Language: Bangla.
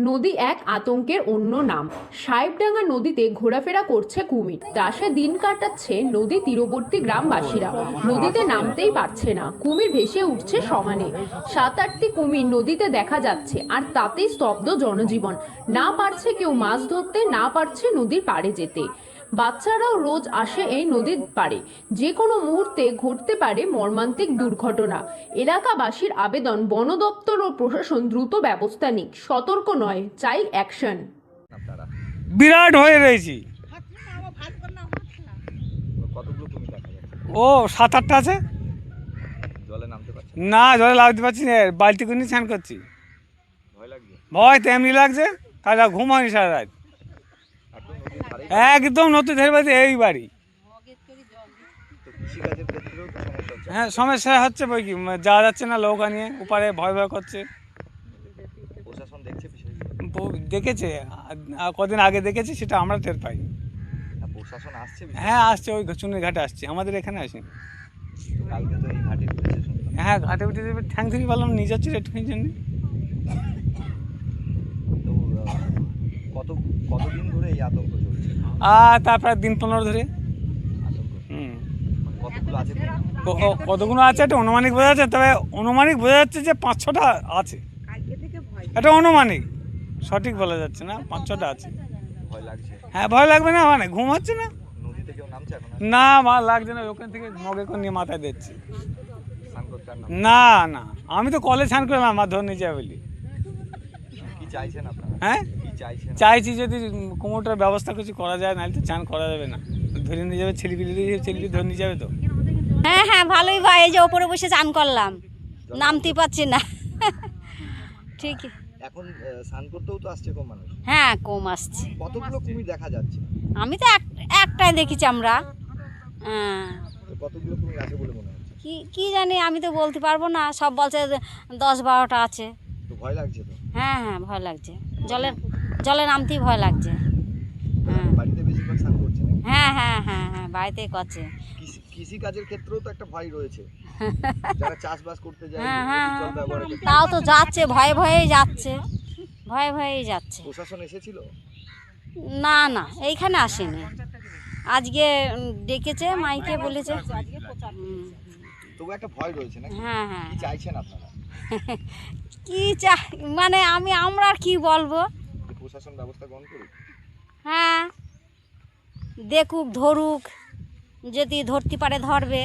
নদী এক আতঙ্কের অন্য নাম। সাহেবডাঙ্গা নদীতে ঘোরাফেরা করছে কুমির। ত্রাসে দিন কাটাচ্ছে নদী তীরবর্তী গ্রামবাসীরা। নদীতে নামতেই পারছে না। কুমির ভেসে উঠছে সমানে। সাত আটটি কুমির নদীতে দেখা যাচ্ছে, আর তাতেই স্তব্ধ জনজীবন। না পারছে কেউ মাছ ধরতে, না পারছে নদীর পাড়ে যেতে। বাচ্চারাও রোজ আসে এই নদীর পাড়ে। যে কোনো মুহূর্তে ঘটতে পারে মর্মান্তিক দুর্ঘটনা। এলাকাবাসীর আবেদন বন দপ্তর ও প্রশাসন দ্রুত ব্যবস্থা নিক। সতর্ক নয় চাই অ্যাকশন। বিরাট হয়ে রয়েছি। কতগুলো কুমির দেখা যাচ্ছে ও সাত আটটা আছে? জলে নামতে পারছেন না? জলে লাগতে পারছি না বালতি করে নিয়ে স্নান করছি। ভয় লাগছে? ভয় তো এমনি লাগছে তাহলে ঘুম হয়নি সারা রাত। একদম নতুন ধরে বাড়ি এই বাড়ি। হ্যাঁ সমস্যা হচ্ছে বই কি যাওয়া যাচ্ছে না নৌকা নিয়ে উপারে ভয় ভয় করছে। দেখছে কদিন আগে দেখেছি সেটা আমরা টের পাই। আসছে হ্যাঁ আসছে ওই চুনের ঘাটে আসছে আমাদের এখানে শুনলাম। হ্যাঁ ঘাটে উঠে ঠ্যাং থেকে বললাম নিয়ে যাচ্ছে একটুখানি জন্য তো আহ, কত কতদিন ধরে এই আতঙ্ক চলছে? আর তারপরে দিন পনেরো ধরে। হুম। কতগুলো আছে কুমির? ক- ক- কতগুলো আছে? এটা অনুমানিক বোঝা যাচ্ছে? তবে অনুমানিক বোঝা যাচ্ছে যে পাঁচ ছটা আছে। এটা অনুমানিক। সঠিক বলা যাচ্ছে না? পাঁচ ছটা আছে। ভয় লাগছে? হ্যাঁ ভয় লাগবে না? মানে ঘুম হচ্ছে না? না মা লাগছে না। ওখান থেকে মগে করে নিয়ে মাথায় দিচ্ছি। না? না আমি তো কলে স্নান করলাম মাছ ধরে নিয়ে যাবে বলি। চাইছেন আপনারা? হ্যাঁ? চাইছেন চাইছি যদি কুমোটার ব্যবস্থা কিছু করা যায় নাহলে তো চান করা যাবে না। ধরে নিয়ে যাবে ছেলেপিলি ছেলেপিলি ধরে নিয়ে যাবে তো। হ্যাঁ হ্যাঁ ভালোই ভাই এই যে ওপরে বসে চান করলাম। নামতে পারছি না। ঠিকই। এখন আহ, স্নান করতেও তো আসছে কম মানুষ। হ্যাঁ কম আসছে। কতগুলো কুমির দেখা যাচ্ছে? আমি তো এক একটাই দেখেছি আমরা। হ্যাঁ। কতগুলো কুমির আছে বলে মনে হচ্ছে? কি কি জানি আমি তো বলতে পারব না। সব বলছে দশ বারোটা আছে। ভয় লাগছে তো? হ্যাঁ হ্যাঁ ভয় লাগছে। জলে জলে নামতেই ভয় লাগছে। হ্যাঁ। বাড়িতে বেশিরভাগ স্নান করছে হ্যাঁ হ্যাঁ হ্যাঁ হ্যাঁ বাড়িতেই করছে। কৃষি কৃষি কাজের ক্ষেত্রেও তো একটা ভয় রয়েছে। যারা চাষবাস করতে যায় হ্যাঁ হ্যাঁ হ্যাঁ। তাও তো যাচ্ছে ভয়ে ভয়েই যাচ্ছে। ভয়ে ভয়েই যাচ্ছে। প্রশাসন এসেছিল? না না এইখানে আসেনি। আজকে ডেকেছে মাইকে বলেছে। তবু একটা ভয় রয়েছে নাকি? হ্যাঁ হ্যাঁ কি চাইছেন আপনারা? কি চা মানে আমি আমরা আর কি বলব? প্রশাসন ব্যবস্থা গ্রহণ করুক? হ্যাঁ। দেখুক ধরুক যদি ধরতে পারে ধরবে।